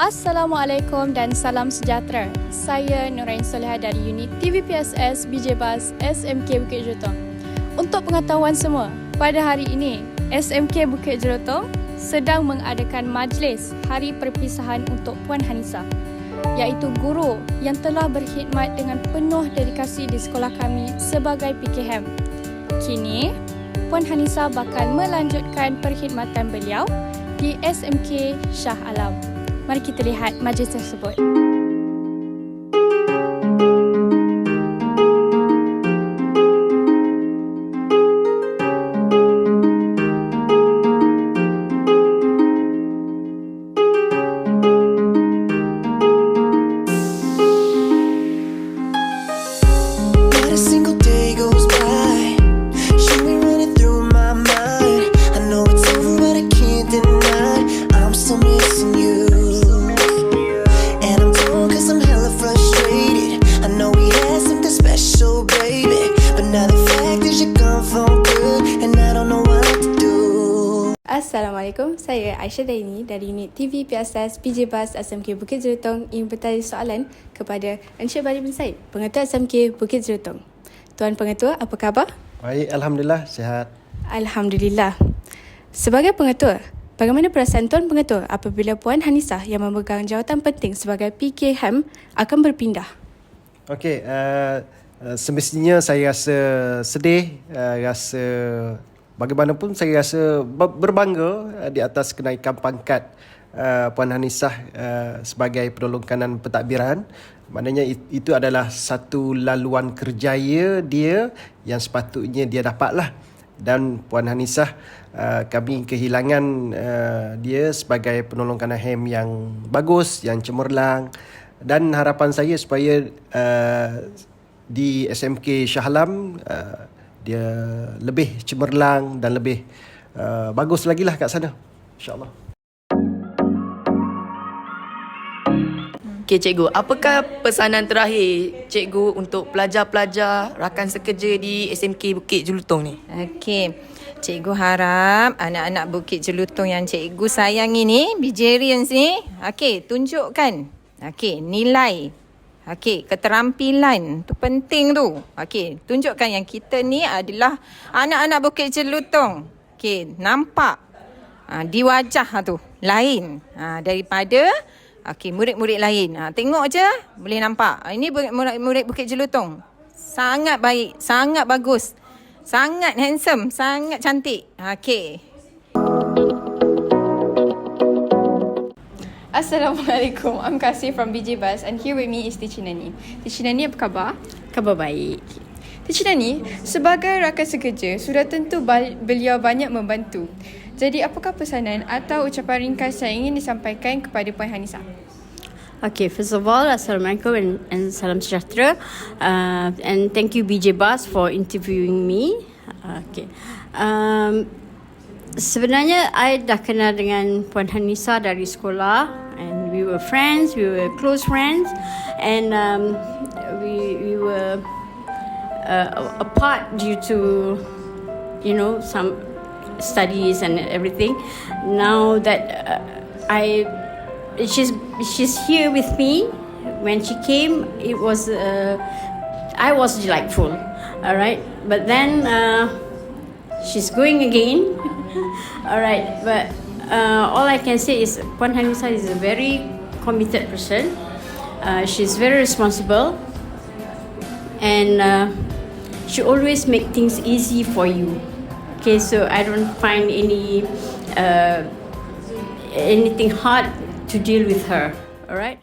Assalamualaikum dan salam sejahtera. Saya Nurain Soleha dari unit TVPSS BJ Bas SMK Bukit Jelutong. Untuk pengetahuan semua, pada hari ini SMK Bukit Jelutong sedang mengadakan majlis Hari Perpisahan untuk Puan Hanisa iaitu guru yang telah berkhidmat dengan penuh dedikasi di sekolah kami sebagai PKM. Kini, Puan Hanisa bakal melanjutkan perkhidmatan beliau di SMK Shah Alam. Mari kita lihat majlis tersebut. Assalamualaikum, saya Aisyah Daini dari unit TV PSS PJ Bas SMK Bukit Jelutong ingin bertanya soalan kepada Encik Bari bin Said, Pengetua SMK Bukit Jelutong. Tuan Pengetua, apa khabar? Baik, Alhamdulillah sihat. Alhamdulillah. Sebagai pengetua, bagaimana perasaan Tuan Pengetua apabila Puan Hanisah yang memegang jawatan penting sebagai PKM akan berpindah? Okey, uh, semestinya saya rasa sedih, uh, rasa bagaimanapun saya rasa ber- berbangga uh, di atas kenaikan pangkat uh, Puan Hanisah uh, sebagai penolong kanan pentadbiran. Maknanya it- itu adalah satu laluan kerjaya dia yang sepatutnya dia dapatlah. Dan Puan Hanisah uh, kami kehilangan uh, dia sebagai penolong kanan HEM yang bagus, yang cemerlang dan harapan saya supaya uh, di SMK Shah Alam uh, dia lebih cemerlang dan lebih uh, bagus lagi lah kat sana insyaallah Okey cikgu, apakah pesanan terakhir cikgu untuk pelajar-pelajar rakan sekerja di SMK Bukit Jelutong ni? Okey. Cikgu harap anak-anak Bukit Jelutong yang cikgu sayang ini, Bijerians ni, okey, tunjukkan. Okey, nilai. Okey, keterampilan tu penting tu. Okey, tunjukkan yang kita ni adalah anak-anak Bukit Jelutong. Okey, nampak ha, di wajah tu lain ha, daripada okey murid-murid lain. Ha, tengok je boleh nampak. Ini murid-murid Bukit Jelutong. Sangat baik, sangat bagus. Sangat handsome, sangat cantik. Okey. Assalamualaikum. I'm Kasih from BJ Bus and here with me is Teacher Nani. Teacher Nani apa khabar? Khabar baik. Teacher Nani, sebagai rakan sekerja, sudah tentu beliau banyak membantu. Jadi apakah pesanan atau ucapan ringkas yang ingin disampaikan kepada Puan Hanisa? Okay, first of all, Assalamualaikum and, and salam sejahtera. Uh, and thank you BJ Bas for interviewing me. Uh, okay. Um, sebenarnya, I dah kenal dengan Puan Hanisa dari sekolah. And we were friends, we were close friends. And um, we, we were uh, apart due to, you know, some studies and everything. Now that uh, I, she's she's here with me. When she came, it was uh, I was delightful. All right, but then uh, she's going again. all right, but uh, all I can say is Puan Hanisa is a very committed person. Uh, she's very responsible and uh, she always make things easy for you. Okay, so I don't find any uh, anything hard to deal with her. All right.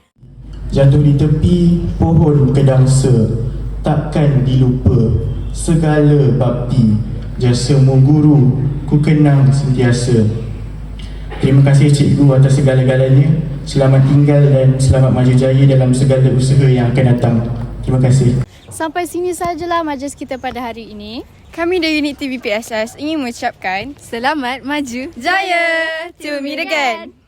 Jatuh di tepi pohon kedangsa Takkan dilupa Segala bakti Jasamu guru Ku kenang sentiasa. Terima kasih cikgu atas segala-galanya. Selamat tinggal dan selamat maju jaya dalam segala usaha yang akan datang. Terima kasih. Sampai sini sajalah majlis kita pada hari ini. Kami dari unit TV PSS ingin mengucapkan selamat maju jaya. To meet again.